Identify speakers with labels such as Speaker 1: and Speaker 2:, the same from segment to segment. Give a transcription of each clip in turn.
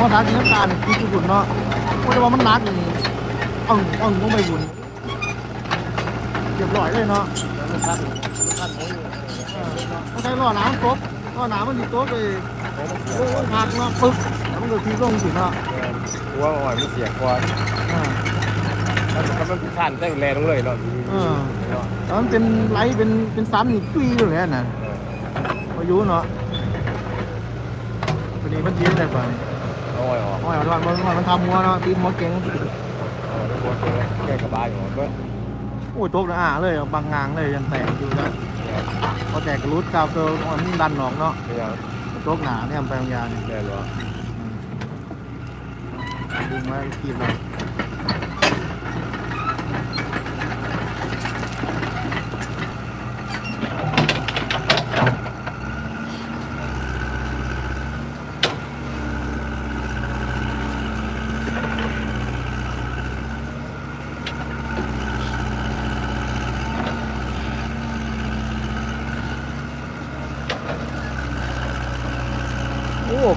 Speaker 1: ว่าทางที่น้ำตาลคือจุดเนาะเพราะว่ามันนักนี่อ่องอ่องก็ไม่บุญเรียบร้อยเลยเนาะ
Speaker 2: มันทันมันทันผมอยู่
Speaker 1: ไม่ใช่ล้อน้ำตกล้อน้ำมันดีตกเลยโอ้ยหักเนาะปึ๊บแล้วมันก็ทีลงสิเนาะ
Speaker 2: หัวอ่อนมันเสียกว่า
Speaker 1: อ่า
Speaker 2: แล้วมันทันได้แรงลงเลยเนาะ
Speaker 1: เออแล้วมันเป็นไหลเป็นเป็นสันนี่จุ้ยอยู่เลยน่ะพายุเนาะพอดีมันทีได้ป่ะ
Speaker 2: เอา อ่อยออก
Speaker 1: โอ้ยเอาดอนมันมันทำหัวเนาะตีนหัวเก่ง
Speaker 2: เอาหัวแก้กระบาดอยู่ก็
Speaker 1: โอ้ยตกนะอ่าเลยบางงางเลยยังแตกอยู่นะพอแตกกระรุดกาวเกลือมันดันหนอกเนาะ
Speaker 2: เป็นยัง
Speaker 1: ตกหนาเนี่ยมันไปบางยาเนี่ย
Speaker 2: แน่นอน
Speaker 1: ดึงไว้ขีดเลย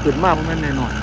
Speaker 1: ขึ้นมากมันแน่นอน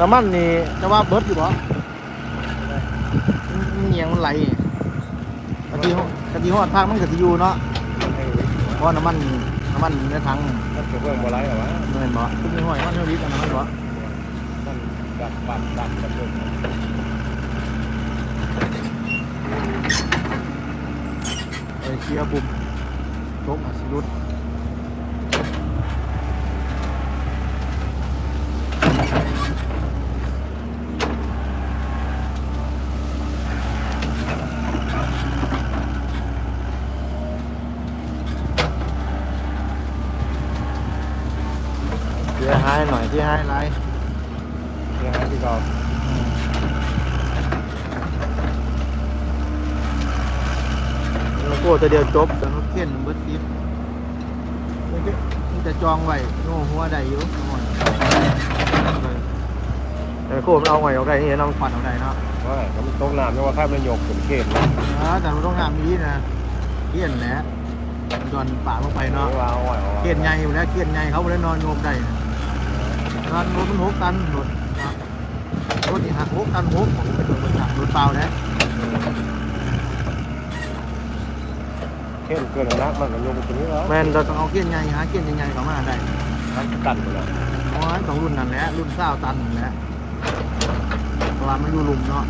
Speaker 1: น้ำมันนี่จะว่าเบิร์ดอยู่บ่มันเงียงมันไหลกะทิกะทิหอดทางมันกะทิอยู่เนาะเพราะน้ำมันน้ำมันในถัง
Speaker 2: ถ้าเกิดเพิ่มอะไรหรอวะ
Speaker 1: เงินบ่ทุกยี่ห้อมันเท่านี้กันน้ำมันบ่
Speaker 2: มันดับปับดับดับเพิ่ม
Speaker 1: เออเชียร์บุมตกอาสิรุด เสียหายหน่อยเสียหายไร
Speaker 2: นี่ฮะที่เรา
Speaker 1: แล้วก็ตัวเดียวจบแต่รถเข็นเบิดติดมันจะจองไว้โน่หัวได้อยู่หน่อยแต่โคมันเอาไว้เอาได้นี่เราปัดเอาได้เนาะ
Speaker 2: ว่าก็มันตกน้ำไม่ว่าข้ามมันยกถึงเขตนะ
Speaker 1: อ่าแต่เราต้องทำนี้นะเขียนแหละมันโดนป่าลงไปเนาะ
Speaker 2: ว่าอ่อยออก
Speaker 1: เขียนใหญ่อยู่แล้วเขียนใหญ่เขาไปแล้วนอนโยมได้นะ นอนโยมมันหกตันหลุดรถนี่หักหกตันหกผมเป็นรถบรรทุกรถเปล่านะ
Speaker 2: เขตเกินน้ำมันก็ยกตรงนี้แล้ว
Speaker 1: แมนเราต้องเอาเขียนใหญ่หาเขียนใหญ่ๆเข้ามาได้
Speaker 2: มันตัดไปแล้ว
Speaker 1: เพราะว่าต้องรุ่นนั่นแหละรุ่นเศร้าตันนั่นแหละเพราะว่ามันอยู่ลุมเนาะ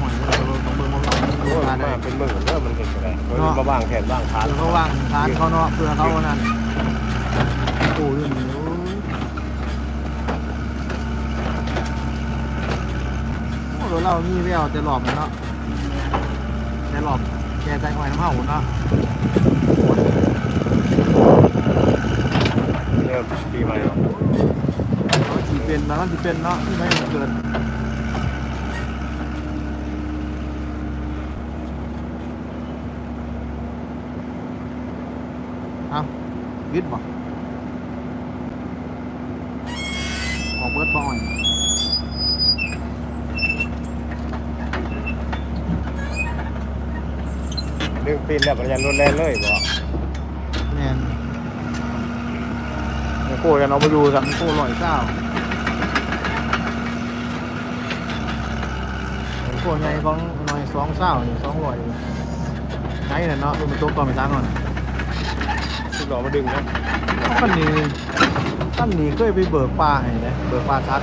Speaker 1: หวยเราต้องเบิ่งว่ามัน
Speaker 2: อ้
Speaker 1: รู้
Speaker 2: ย
Speaker 1: มาได้
Speaker 2: เป็นมือเริ่มมันเห็นอะไรเขามาบ้างแขนบ้างขา
Speaker 1: เขาว่างทาเขาเนาะเพื่อเขานั่นโอ้ยอยู่นี่โอ้ยโอ้รถ เรามีแววจะหลอบมันเนาะจะหลอบแกใจหอยน้ำเห่าเนาะ
Speaker 2: เริ่มปีใหม่
Speaker 1: เขาจีเป็นแล้วมันจีเป็นเนาะที่ไม่เกินเอาวิทย์บ่ออกเบิร์ดบ่อย
Speaker 2: เรื่องปีนแล้วปัญญารุนแรงเลยบ่
Speaker 1: แม่นเดี๋ยวโคกันเอาไปดูกันโคลอยเศร้าโคใหญ่ของหน่อยสองเศร้านี่สองลอยใช้น่ะเนาะดูมันตัวก่อนไปซ้างก่อน
Speaker 2: สุดหล่อมาดึงนะ
Speaker 1: ท่านนี้ท่านนี้เคยไปเบิกปลาให้นะเบิกปลาชัด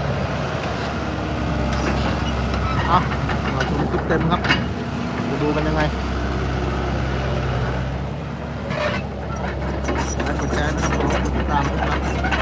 Speaker 1: เอามาชมคลิปเต็มครับไปดูกันยังไง Ayan na po. Tama.